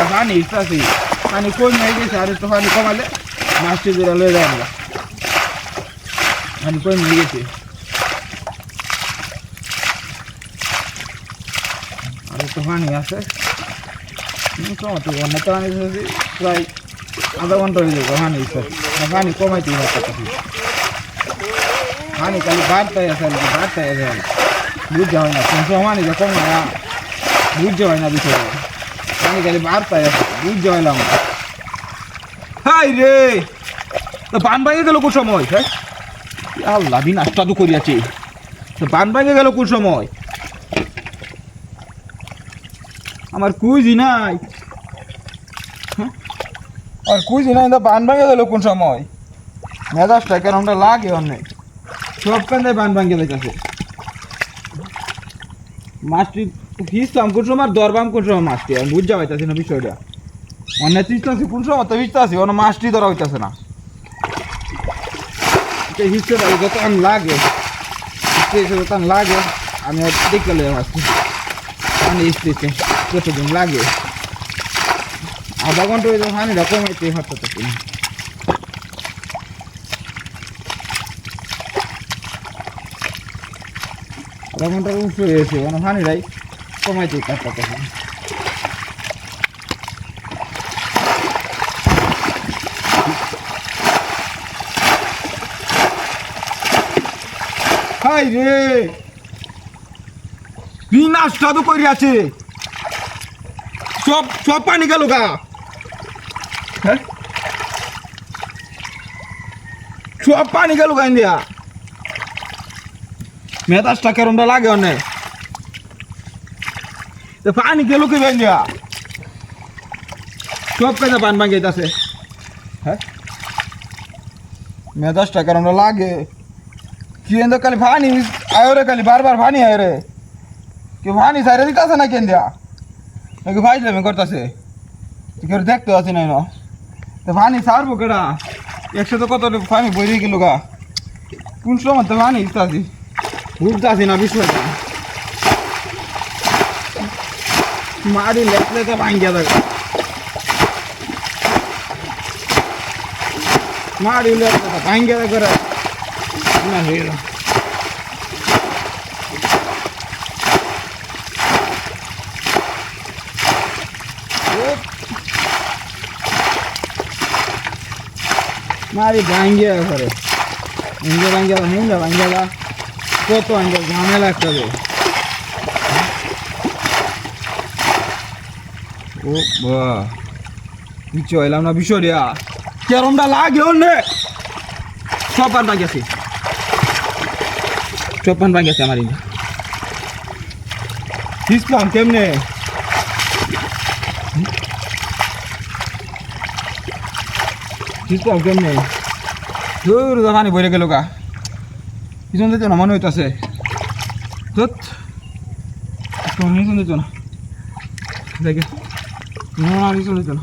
তা পানি ইস্তাছি পানি কম হয়ে গেছে? আর একটু পানি কমালে। মাছটি ধরে লয়ে যায় আমরা। পানি কম হয়ে গেছে? আর একটু পানি আছে। কমাতে তো পানি প্রায় আধা ঘণ্টা হয়ে যাবে পানি ইস্তাছি পানি কমাইতে হবে পানি খালি বাড়তে আছে বাড়তে আছে। বুঝতে হয় না। কোন সময় কম হয় না বুঝতে হয় না বিষয়টা। পানি খালি বাড়তে আছে বুঝতে হইলাম হাই রে! তো বান ভাঙে গেল কোন সময় হ্যাঁ? আল্লাহ, বিনাশটা তো করিয়াছে। তো বান ভাঙে গেল কোন সময়? আমার কুইজি নাই। হ্যাঁ? আর কুইজি নাই, তো বান ভাঙে গেল কোন সময়? মেজাজটা কেরমটা লাগে অনেক সব কান্দায় বান ভাঙে যাইতেছে মাছটি ভিজতাম কোন সময় দরবাম, কোন সময় মাছটি? আমি বুঝতে পাইতেছি না বিষয়টা। অন্য তিসতেছি কোন সময় তো ভিজতেছি অন্য মাছটি ধরা হইতেছে না। পারি যত লাগে যত লাগে, আমি দেখতে লেগে মাছটি পানি হিসতেছে কতদিন লাগে? আধা ঘণ্টা যাবে পানিটা কমাইতে হাঁটতে আধা ঘণ্টার উপরে এসে মানে পানিটাই কমাইতে কাটতে হাই রে বিনাশটা তো করি আছে সব সব পানি গেল গা হ্যাঁ সব পানি গেল গা ইন্ডিয়া মেজাজটা কেরমটা লাগে অনেক। পানি গেল কি ইন্ডিয়া সব কাজে পান ভাঙিয়েছে হ্যাঁ? মেজাজটা কেরমটা লাগে। কি এন্দো খালি পানি, আয় রে খালি, বারবার পানি আয় রে কি পানি সাইরে দিতে না কেন দিয়া নাকি ভাই যাবে করতেছে? কেউ দেখতে আছি না তো পানি সারবো কেডা? একসাথে কত পানি বইরে গেল গা? কোন সময় তো পানি ইস্তাছি বুঝতে আছি না বিষয়টা মারি লেখলে তো ভাঙ্গিয়া দেবে মারি লেখলে তো ভাঙ্গিয়া দেবে রে না হয়ে গেল মারি ভাঙ্গিয়া করে হিন্দে ভাঙ্গিয়া হিন্দে ভাঙ্গিয়া কত আঙ্গেল? ঝামেলা একটা ও বা কিছু হইলাম না বিষয় রিয়া কেরমটা লাগে অন্যে সব পান ভাঙ্গিয়াছে সব পান ভাঙ্গিয়াছে আমার ইন্দা কেমনে কেমনে? দূর দোকানে বইরে গেল গা। পিছন দিতে না মনে হইতেছে। ধুত। পিছন দিত না। দেখে। না পিছন দিত না।